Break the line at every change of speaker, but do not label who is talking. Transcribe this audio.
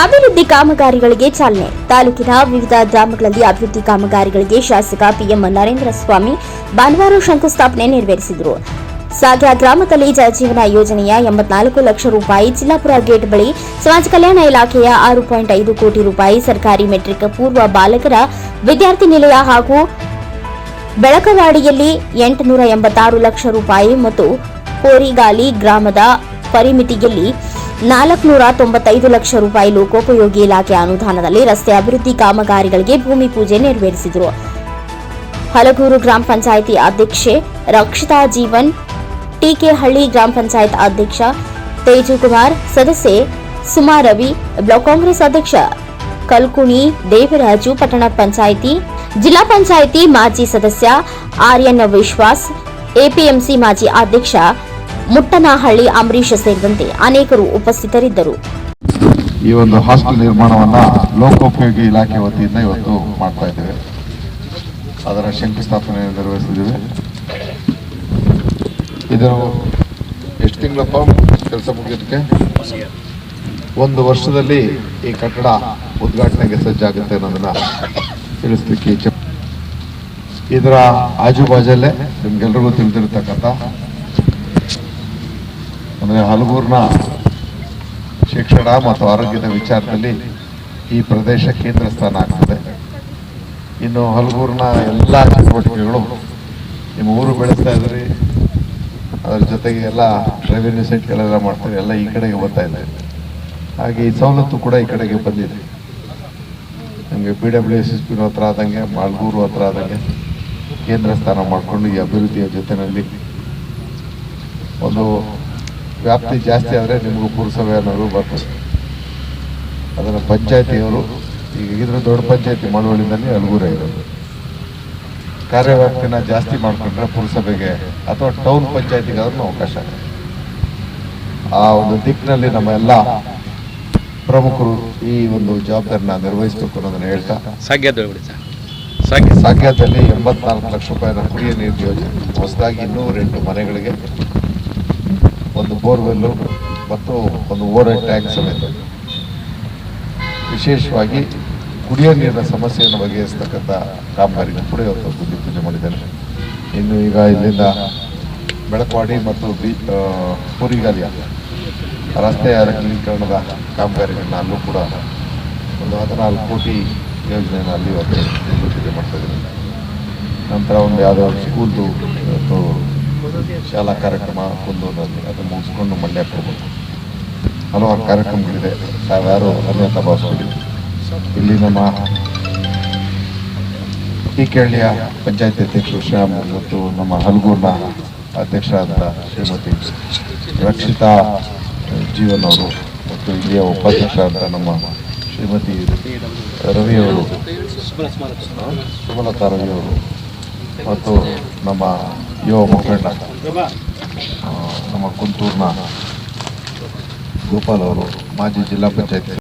ಅಭಿವೃದ್ಧಿ ಕಾಮಗಾರಿಗಳಿಗೆ ಚಾಲನೆ. ತಾಲೂಕಿನ ವಿವಿಧ ಗ್ರಾಮಗಳಲ್ಲಿ ಅಭಿವೃದ್ಧಿ ಕಾಮಗಾರಿಗಳಿಗೆ ಶಾಸಕ ಪಿಎಂ ನರೇಂದ್ರ ಸ್ವಾಮಿ ಭಾನುವಾರ ಶಂಕುಸ್ಥಾಪನೆ ನೆರವೇರಿಸಿದರು. ಸಾಗ್ಯ ಗ್ರಾಮದಲ್ಲಿ ಜಲಜೀವನ ಯೋಜನೆಯ ಎಂಬತ್ನಾಲ್ಕು ಲಕ್ಷ ರೂಪಾಯಿ ಜಿಲ್ಲಾಪುರ ಗೇಟ್ ಬಳಿ ಸಮಾಜ ಕಲ್ಯಾಣ ಇಲಾಖೆಯ ಆರು ಪಾಯಿಂಟ್ ಐದು ಕೋಟಿ ರೂಪಾಯಿ ಸರ್ಕಾರಿ ಮೆಟ್ರಿಕ್ ಪೂರ್ವ ಬಾಲಕರ ವಿದ್ಯಾರ್ಥಿ ನಿಲಯ ಹಾಗೂ ಬೆಳಕವಾಡಿಯಲ್ಲಿ ಎಂಟುನೂರ ಎಂಬತ್ತಾರು ಲಕ್ಷ ರೂಪಾಯಿ ಮತ್ತು ಕೋರಿಗಾಲಿ ಗ್ರಾಮದ ಪರಿಮಿತಿಯಲ್ಲಿ ನಾಲ್ಕುನೂರ ತೊಂಬತ್ತೈದು ಲಕ್ಷ ರೂಪಾಯಿ ಲೋಕೋಪಯೋಗಿ ಇಲಾಖೆ ಅನುದಾನದಲ್ಲಿ ರಸ್ತೆ ಅಭಿವೃದ್ಧಿ ಕಾಮಗಾರಿಗಳಿಗೆ ಭೂಮಿ ಪೂಜೆ ನೆರವೇರಿಸಿದರು. ಹಲಗೂರು ಗ್ರಾಮ ಪಂಚಾಯಿತಿ ಅಧ್ಯಕ್ಷೆ ರಕ್ಷಿತಾ ಜೀವನ್, ಟಿಕೆಹಳ್ಳಿ ಗ್ರಾಮ ಪಂಚಾಯತ್ ಅಧ್ಯಕ್ಷ ತೇಜುಕುಮಾರ್, ಸದಸ್ಯೆ ಸುಮಾ ರವಿ, ಬ್ಲಾಕ್ ಕಾಂಗ್ರೆಸ್ ಅಧ್ಯಕ್ಷ ಕಲ್ಕುಣಿ, ದೇವರಾಜು, ಪಟ್ಟಣ ಪಂಚಾಯಿತಿ, ಜಿಲ್ಲಾ ಪಂಚಾಯಿತಿ ಮಾಜಿ ಸದಸ್ಯ ಆರ್ಯನ್ ವಿಶ್ವಾಸ್, ಎಪಿಎಂಸಿ ಮಾಜಿ ಅಧ್ಯಕ್ಷ ಮುಟ್ಟನಹಳ್ಳಿ ಅಂಬರೀಶ್ ಸೇರಿದಂತೆ ಅನೇಕರು ಉಪಸ್ಥಿತರಿದ್ದರು.
ಈ ಒಂದು ಹಾಸ್ಟೆಲ್ ನಿರ್ಮಾಣವನ್ನ ಲೋಕೋಪಯೋಗಿ ಇಲಾಖೆ ವತಿಯಿಂದ ಇವತ್ತು ಮಾಡ್ತಾ ಇದ್ದೇವೆ. ಅದರ ಶಂಕುಸ್ಥಾಪನೆ ನೆರವೇರಿಸಿದ್ದೇವೆ. ಇದು ಎಷ್ಟು ತಿಂಗಳಪ್ಪ ಕೆಲಸ ಮುಗಿಯೋದಕ್ಕೆ? ಒಂದು ವರ್ಷದಲ್ಲಿ ಈ ಕಟ್ಟಡ ಉದ್ಘಾಟನೆಗೆ ಸಜ್ಜಾಗುತ್ತೆ ಅನ್ನೋದನ್ನ ತಿಳಿಸ್ಲಿಕ್ಕೆ ಇದರ ಇದರ ಆಜುಬಾಜಲ್ಲೇ ನಿಮ್ಗೆಲ್ರಿಗೂ ತಿಳಿದಿರ್ತಕ್ಕಂಥ ಅಂದರೆ ಹಲಗೂರಿನ ಶಿಕ್ಷಣ ಮತ್ತು ಆರೋಗ್ಯದ ವಿಚಾರದಲ್ಲಿ ಈ ಪ್ರದೇಶ ಕೇಂದ್ರ ಸ್ಥಾನ ಆಗ್ತದೆ. ಇನ್ನು ಹಲಗೂರಿನ ಎಲ್ಲ ಚಟುವಟಿಕೆಗಳು ನಿಮ್ಮ ಊರು ಬೆಳೆಸ್ತಾ ಇದ್ರಿ ಅದರ ಜೊತೆಗೆ ಎಲ್ಲ ರೆವಿನ್ಯೂ ಸೆಂಟ್ಗಳೆಲ್ಲ ಮಾಡ್ತಾರೆ. ಎಲ್ಲ ಈ ಕಡೆಗೆ ಬರ್ತಾ ಇದೆ ಹಾಗೆ ಈ ಸವಲತ್ತು ಕೂಡ ಈ ಕಡೆಗೆ ಬಂದಿದೆ. ನಮಗೆ P W S S P ಹತ್ರ ಆದಂಗೆ, ಮಾಲ್ಗೂರು ಹತ್ರ ಆದಂಗೆ ಕೇಂದ್ರ ಸ್ಥಾನ ಮಾಡಿಕೊಂಡು ಈ ಅಭಿವೃದ್ಧಿಯ ಜೊತೆಯಲ್ಲಿ ಒಂದು ವ್ಯಾಪ್ತಿ ಜಾಸ್ತಿ ಆದರೆ ನಿಮಗೂ ಪುರಸಭೆ ಅನ್ನೋದು ಬರ್ತದೆ. ಅದನ್ನು ಪಂಚಾಯತಿಯವರು ಈಗ ಇದ್ರ ದೊಡ್ಡ ಪಂಚಾಯತಿ ಮಳವಳ್ಳಿನಲ್ಲಿ ಅಲ್ಗೂರ ಇರೋದು ಕಾರ್ಯವ್ಯಾಪ್ತಿನ ಜಾಸ್ತಿ ಮಾಡಿಕೊಂಡ್ರೆ ಪುರಸಭೆಗೆ ಅಥವಾ ಟೌನ್ ಪಂಚಾಯತಿಗಾದ್ರೂ ಅವಕಾಶ ಆ ಒಂದು ದಿಕ್ಕಿನಲ್ಲಿ ನಮ್ಮ ಎಲ್ಲ ಪ್ರಮುಖರು ಈ ಒಂದು ಜವಾಬ್ದಾರಿನ ನಿರ್ವಹಿಸಬೇಕು ಅನ್ನೋದನ್ನು ಹೇಳ್ತಾ. ಸಾಗ್ಯದಲ್ಲಿ ಎಂಬತ್ನಾಲ್ಕು ಲಕ್ಷ ರೂಪಾಯಿನ ಕುಡಿಯ ನೀರು ಯೋಜನೆ ಹೊಸದಾಗಿ ಇನ್ನೂರೆಂಟು ಮನೆಗಳಿಗೆ ಒಂದು ಬೋರ್ವೆಲ್ಲು ಮತ್ತು ಒಂದು ಓವರ್ ಟ್ಯಾಂಕ್ ಸಮೇತ. ವಿಶೇಷವಾಗಿ ಕುಡಿಯೋ ನೀರಿನ ಸಮಸ್ಯೆಯನ್ನು ಬಗೆಹರಿಸ್ತಕ್ಕಂಥ ಕಾಮಗಾರಿನ ಕೂಡ ಇವತ್ತು ಬುದ್ಧಿ ಪೂಜೆ ಮಾಡಿದ್ದಾರೆ ಇನ್ನು ಈಗ ಇಲ್ಲಿಂದ ಬೆಳಕವಾಡಿ ಮತ್ತು ಬಿ ಪೂರಿಗಾಲಿಯ ರಸ್ತೆ ಅಗಲೀಕರಣದ ಕಾಮಗಾರಿಗಳನ್ನ ಅಲ್ಲೂ ಕೂಡ ಒಂದು ಹದಿನಾಲ್ಕು ಕೋಟಿ ಯೋಜನೆಯನ್ನು ಅಲ್ಲಿ ಇವತ್ತು ಪೂಜೆ ಮಾಡ್ತಾ ಇದ್ದೀನಿ. ನಂತರ ಒಂದು ಯಾವುದೋ ಸ್ಕೂಲ್ದು, ಇವತ್ತು ಶಾಲಾ ಕಾರ್ಯಕ್ರಮ ಕುಂದೂರಲ್ಲಿ ಅದು ಮುಗಿಸ್ಕೊಂಡು ಮಂಡ್ಯಕ್ಕೆ ಹೋಗ್ಬೋದು ಹಲವಾರು ಕಾರ್ಯಕ್ರಮಗಳಿದೆ. ತಾವ್ಯಾರು ಅನ್ಯತ ಭಾವಿಸ್ಬಿಡಿ ಇಲ್ಲಿ ನಮ್ಮ ಟಿಕೆಹಳ್ಳಿಯ ಪಂಚಾಯತ್ ಅಧ್ಯಕ್ಷರು ಶ್ಯಾಮ್ ಮತ್ತು ನಮ್ಮ ಹಲಗೂರ್ನ ಅಧ್ಯಕ್ಷರಾದ ಶ್ರೀಮತಿ ರಕ್ಷಿತಾ, ಜೀವನ್ ಅವರು ಮತ್ತು ಇಲ್ಲಿಯ ಉಪಾಧ್ಯಕ್ಷರಾದ ನಮ್ಮ ಶ್ರೀಮತಿ ರವಿಯವರು ಸುಮಲತಾ ರವಿಯವರು ಮತ್ತು ನಮ್ಮ ಯುವ ಮುಖಂಡ ನಮ್ಮ ಕುಂತೂರಿನ ಗೋಪಾಲ್ ಅವರು ಮಾಜಿ ಜಿಲ್ಲಾ ಪಂಚಾಯತ್